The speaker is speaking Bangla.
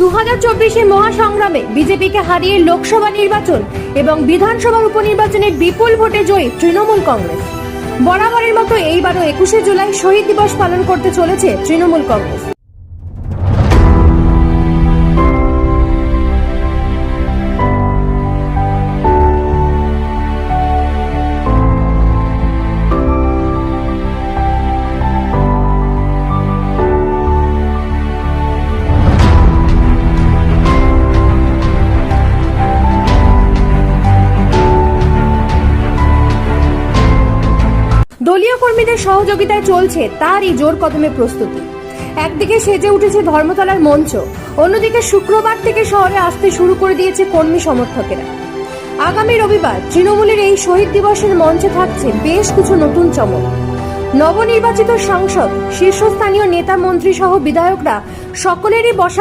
দু হাজার মহাসংগ্রামে বিজেপিকে হারিয়ে লোকসভা নির্বাচন এবং বিধানসভার উপনির্বাচনে বিপুল ভোটে জয়ী তৃণমূল কংগ্রেস। বরাবরের মতো এইবারও একুশে জুলাই শহীদ দিবস পালন করতে চলেছে তৃণমূল কংগ্রেস। দলীয় কর্মীদের সহযোগিতায় চলছে তারই জোর কদমে প্রস্তুতি। একদিকে সেজে উঠেছে ধর্মতলার মঞ্চ, অন্যদিকে শুক্রবার থেকে শহরে আসতে শুরু করে দিয়েছে কর্মী সমর্থকেরা। আগামী রবিবার তৃণমূলের এই শহীদ দিবসের মঞ্চে থাকছে বেশ কিছু নতুন চমক। নবনির্বাচিত সাংসদ, শীর্ষস্থানীয় নেতা মন্ত্রী সহ বিধায়করা সকলেরই বসার